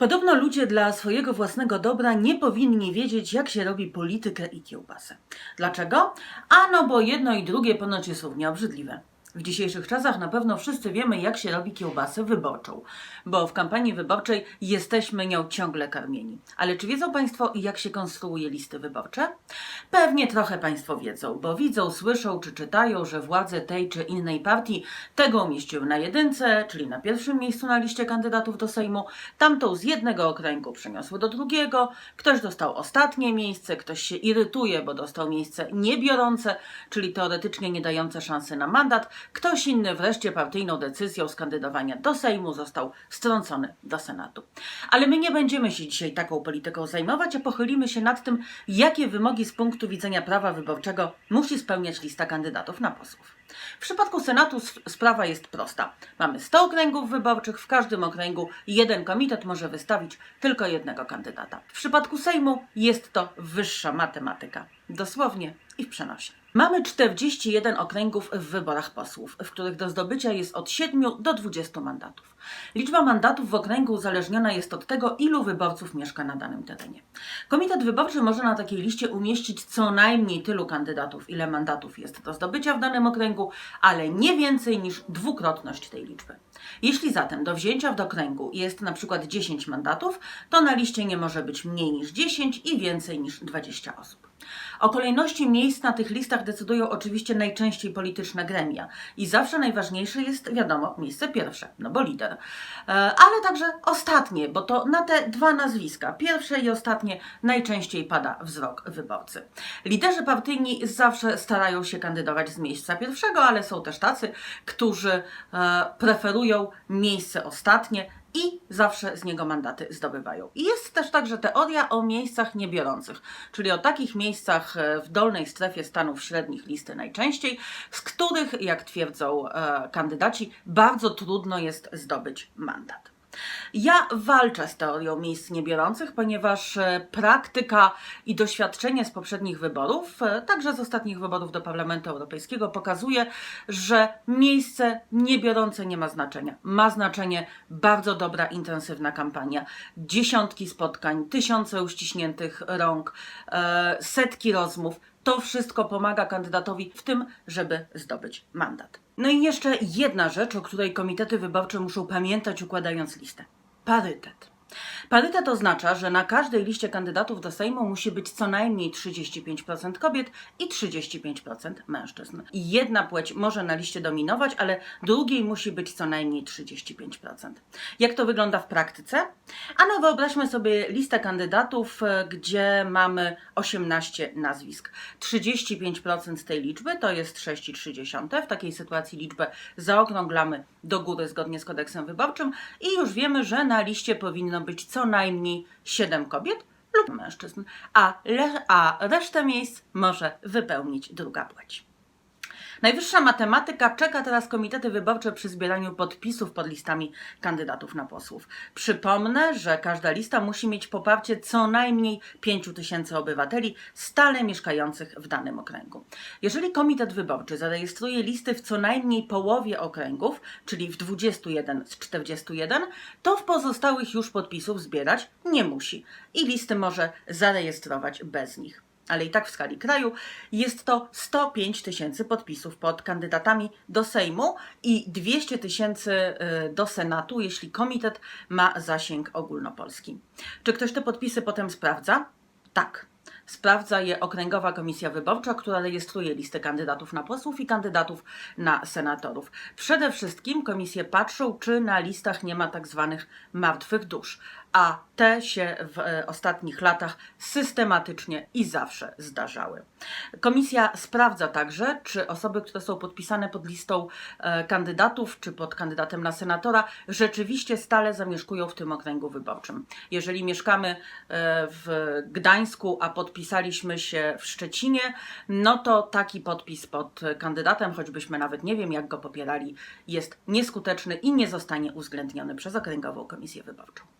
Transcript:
Podobno ludzie dla swojego własnego dobra nie powinni wiedzieć, jak się robi politykę i kiełbasę. Dlaczego? Ano, bo jedno i drugie ponoć jest równie obrzydliwe. W dzisiejszych czasach na pewno wszyscy wiemy, jak się robi kiełbasę wyborczą, bo w kampanii wyborczej jesteśmy nią ciągle karmieni. Ale czy wiedzą Państwo, jak się konstruuje listy wyborcze? Pewnie trochę Państwo wiedzą, bo widzą, słyszą czy czytają, że władze tej czy innej partii tego umieściły na jedynce, czyli na pierwszym miejscu na liście kandydatów do Sejmu, tamtą z jednego okręgu przeniosły do drugiego, ktoś dostał ostatnie miejsce, ktoś się irytuje, bo dostał miejsce niebiorące, czyli teoretycznie nie dające szansy na mandat, ktoś inny wreszcie partyjną decyzją skandydowania do Sejmu został strącony do Senatu. Ale my nie będziemy się dzisiaj taką polityką zajmować, a pochylimy się nad tym, jakie wymogi z punktu widzenia prawa wyborczego musi spełniać lista kandydatów na posłów. W przypadku Senatu sp- sprawa jest prosta. Mamy 100 okręgów wyborczych, w każdym okręgu jeden komitet może wystawić tylko jednego kandydata. W przypadku Sejmu jest to wyższa matematyka. Dosłownie i w przenosie. Mamy 41 okręgów w wyborach posłów, w których do zdobycia jest od 7 do 20 mandatów. Liczba mandatów w okręgu uzależniona jest od tego, ilu wyborców mieszka na danym terenie. Komitet wyborczy może na takiej liście umieścić co najmniej tylu kandydatów, ile mandatów jest do zdobycia w danym okręgu, ale nie więcej niż dwukrotność tej liczby. Jeśli zatem do wzięcia w okręgu jest na przykład 10 mandatów, to na liście nie może być mniej niż 10 i więcej niż 20 osób. O kolejności miejsc na tych listach decydują oczywiście najczęściej polityczne gremia i zawsze najważniejsze jest, wiadomo, miejsce pierwsze, no bo lider. E, Ale także ostatnie, bo to na te dwa nazwiska, pierwsze i ostatnie, najczęściej pada wzrok wyborcy. Liderzy partyjni zawsze starają się kandydować z miejsca pierwszego, ale są też tacy, którzy e, preferują miejsce ostatnie, i zawsze z niego mandaty zdobywają. I jest też także teoria o miejscach niebiorących, czyli o takich miejscach e, w dolnej strefie stanów średnich listy najczęściej, z których, jak twierdzą e, kandydaci, bardzo trudno jest zdobyć mandat. Ja walczę z teorią miejsc niebiorących, ponieważ e, praktyka i doświadczenie z poprzednich wyborów, e, także z ostatnich wyborów do Parlamentu Europejskiego, pokazuje, że miejsce niebiorące nie ma znaczenia. Ma znaczenie bardzo dobra, intensywna kampania, dziesiątki spotkań, tysiące uściśniętych rąk, e, setki rozmów. To wszystko pomaga kandydatowi w tym, żeby zdobyć mandat. No i jeszcze jedna rzecz, o której komitety wyborcze muszą pamiętać, układając listę. Parytet. Parytet oznacza, że na każdej liście kandydatów do Sejmu musi być co najmniej 35% kobiet i 35% mężczyzn. Jedna płeć może na liście dominować, ale drugiej musi być co najmniej 35%. Jak to wygląda w praktyce? Ano wyobraźmy sobie listę kandydatów, e, gdzie mamy 18 nazwisk. 35% z tej liczby to jest 6,3. W takiej sytuacji liczbę zaokrąglamy do góry zgodnie z kodeksem wyborczym i już wiemy, że na liście powinno być co najmniej 7 kobiet lub mężczyzn, a, a resztę miejsc może wypełnić druga płeć. Najwyższa matematyka czeka teraz komitety wyborcze przy zbieraniu podpisów pod listami kandydatów na posłów. Przypomnę, że każda lista musi mieć poparcie co najmniej 5 tysięcy obywateli stale mieszkających w danym okręgu. Jeżeli komitet wyborczy zarejestruje listy w co najmniej połowie okręgów, czyli w 21 z 41, to w pozostałych już podpisów zbierać nie musi i listy może zarejestrować bez nich ale i tak w skali kraju jest to 105 tysięcy podpisów pod kandydatami do Sejmu i 200 tysięcy y, do Senatu, jeśli komitet ma zasięg ogólnopolski. Czy ktoś te podpisy potem sprawdza? Tak. Sprawdza je Okręgowa Komisja Wyborcza, która rejestruje listy kandydatów na posłów i kandydatów na senatorów. Przede wszystkim komisje patrzą, czy na listach nie ma tak zwanych martwych dusz, a te się w e, ostatnich latach systematycznie i zawsze zdarzały. Komisja sprawdza także, czy osoby, które są podpisane pod listą e, kandydatów, czy pod kandydatem na senatora, rzeczywiście stale zamieszkują w tym okręgu wyborczym. Jeżeli mieszkamy e, w Gdańsku, a podpisaliśmy się w Szczecinie, no to taki podpis pod kandydatem, choćbyśmy nawet nie wiem, jak go popierali, jest nieskuteczny i nie zostanie uwzględniony przez Okręgową Komisję Wyborczą.